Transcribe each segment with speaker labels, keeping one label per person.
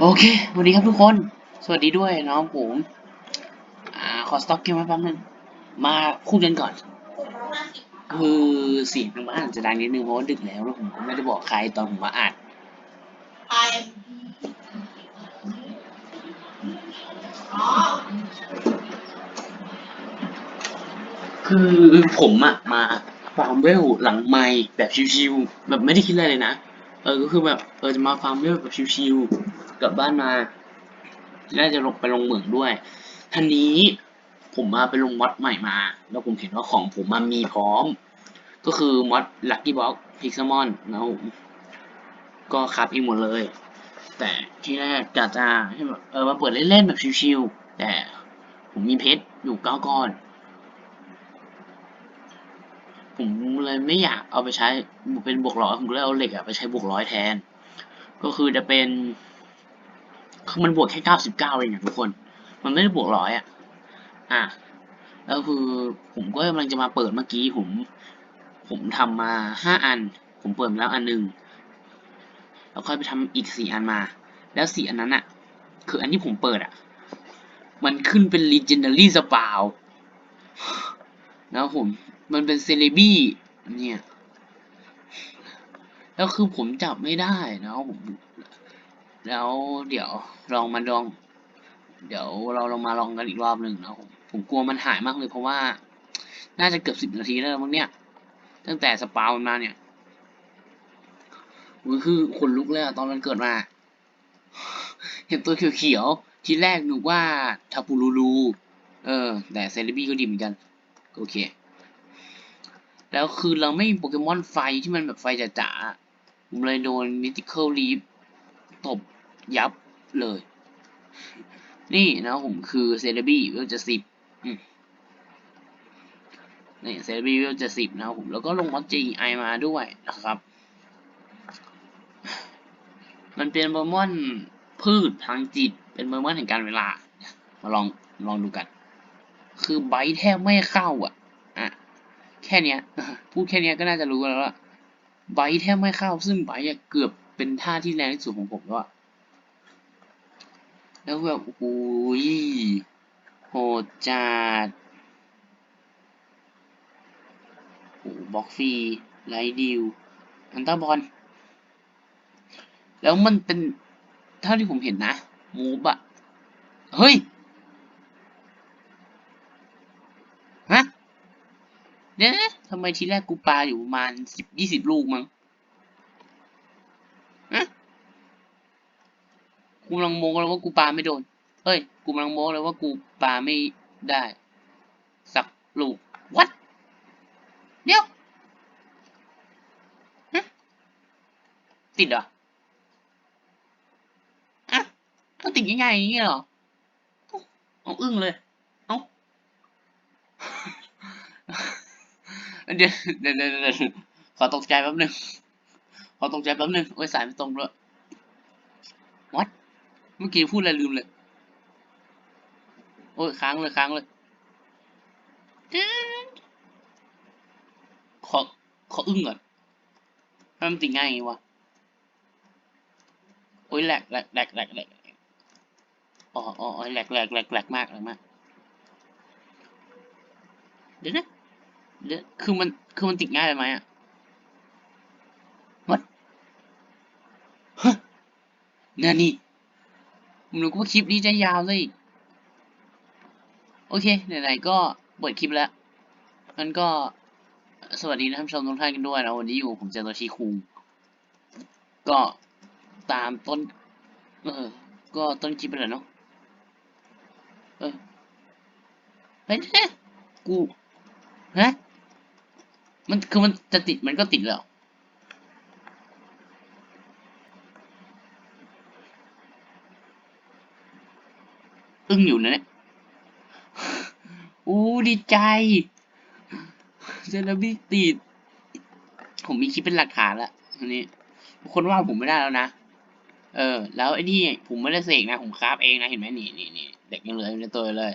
Speaker 1: โอเควัสดีครับทุกคน สวัสดีด้วยน้องผมอ่าขอสต็อกเกมไว้แป๊บนึงมาพูดกันก่อน คือเสียงมันอาจจะดังนิดนึงเพราะว่าดึกแล้วแล้วผมก็ไม่ได้บอกใครตอนผมมาอัดคือผมอะมาฟาร์มเวลหลังไมค์แบบชิวๆแบบไม่ได้คิดอะไรเลยนะ เออก็คือแบบเออจะมาฟาร์มเวลแบบชิวๆกลับบ้านมาน่าจะลงไปลงเหมืองด้วยทันนี้ผมมาไปลงมอดใหม่มา แล้วผมเห็นว่าของผมมันมีพร้อม ก็คือมอดลัคกี้บ็อกพิกซมอนนะผมก็คับเองหมดเลย แต่ที่แรกกะจะให้แบบเออมาเปิดเล่นๆแบบชิวๆแต่ผมมีเพชรอยู่เก้าก้อน ผมเลยไม่อยากเอาไปใช้เป็นบวกร้อยผมเลยเอาเหล็กอะไปใช้บวกร้อยแทน ก็คือจะเป็นคือมันบวกแค่เก้าสิบเก้าเองอะทุกคน มันไม่ได้บวกร้อยอะอะแล้วคือผมก็กำลังจะมาเปิดเมื่อกี้ผม ผมทำมาห้าอัน ผมเปิดมาแล้วอันหนึ่งแล้วค่อยไปทำอีกสี่อันมา แล้วสี่อันนั้นอะคืออันที่ผมเปิดอะมันขึ้นเป็น legendary s p a w แล้วผม มันเป็นเซเลบี้เนี่ย แล้วคือผมจับไม่ได้นะผมแล้วเดี๋ยวลองมาลอง เดี๋ยวเราลองมาลองกันอีกรอบหนึ่งนะผมผมกลัวมันหายมากเลยเพราะว่า น่าจะเกือบสิบนาทีแล้วมั้งเนี่ย ตั้งแต่สปาวมันมาเนี่ยมันคือขนลุกเลยอะตอนมันเกิดมา เห็นตัวเขียวๆ ทีแรกนึกว่าทาปูรูรู เออ แต่เซเลบี้ก็ดีเหมือนกัน โอเค แล้วคือเราไม่มีโปเกมอนไฟที่มันแบบไฟจ๋าๆผมเลยโดนมิติเคิลลีฟตบยับเลย นี่นะผมคือเซเลบี้เวลจะสิบนี่เซเลบี้เวลจะสิบนะผมแล้วก็ลงมอจีไอมาด้วยนะครับ มันเป็นโปเกมอนพืชทางจิต เป็นโปเกมอนแห่งการเวลา มาลองลองดูกัน คือไบท์แทบไม่เข้าอะ อะ แค่เนี้ยพูดแค่เนี้ยก็น่าจะรู้แล้วว่าไบท์แทบไม่เข้า ซึ่งไบท์อะเกือบเป็นท่าที่แรงที่สุดของผมแล้วแล้วแบบโอ้ยโหดจัดโอ้บล็อกฟรีไลดิวอันตาบอลแล้วมันเป็นเท่าที่ผมเห็นนะมูบอะเฮ้ย ฮะ เดี๋ยทำไมทีแรกกูปาอยู่ประมาณสิบยี่สิบลูกมั้งฮะกูกำลังโมเลยว่ากูปาไม่โดน เฮ้ย กูกำลังโมเลยว่ากูปาไม่ได้ สักลูกวัดเดี๋ยวฮะติดเหรออะเอาติดง่ายๆอย่างนี้เหรออาเอาอึ้งเลย เอา เดี๋ยวเดี๋ยวเดี๋ยวขอตกใจแป๊บนึง ขอตกใจแป๊บนึงโอ้ยสายไม่ตรงด้วย what เมื่อกี้พูดอะไรลืมเลย โอ้ยค้างเลยค้างเลยขอขออึ้งก่อนทำไมมันติดง่ายอย่างงี้วะ โอ้ยแหลกแหลกแหลกแหลกแหลกอ๋ออ๋อแหลกแหลกแหลกแหลกมากแหลกมากเดี๋ยวนะ เดี๋ยวคือมัน คือมันติดง่ายไปไหมอะ what ฮะนั่นนี่ผมนึกว่าคลิปนี้จะยาวเลยโอเค ไหนๆ ก็เปิดคลิปแล้วงั้นก็ สวัสดีนะท่านผู้ชมทุกท่านกันด้วยนะวันนี้อยู่ผมเจอตัวชีคุง ก็ตามต้น เออ ก็ต้นคลิปไปเลยเนาะ เออเฮ้ยกู ฮะ มันคือมันจะติดมันก็ติดแล้ว อึ้งอยู่นะเนี่ยอู้ดีใจเซเลบริติด ผมมีคลิปเป็นหลักฐานแล้วอันนี้คนว่าผมไม่ได้แล้วนะ เออ แล้วไอ้นี่ผมไม่ได้เสกนะ ผมคราฟเองนะ เห็นไหมนี่นี่นี่เด็กยังเหลืออยู่ในตัวเลย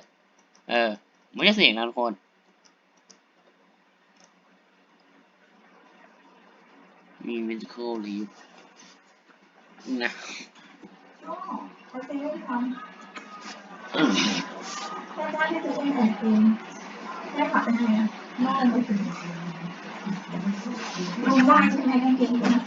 Speaker 1: เออ ไม่ได้เสกนะทุกคน มี medical leave นะ
Speaker 2: ก็เขาจะไม่ท
Speaker 1: อืมำ
Speaker 2: ถ้าได้ให้ซื้อเป็นของจริงแม่ขาเป็นไงอะบ้านไปถึงลุงบ้านใช่ไหมกางเกง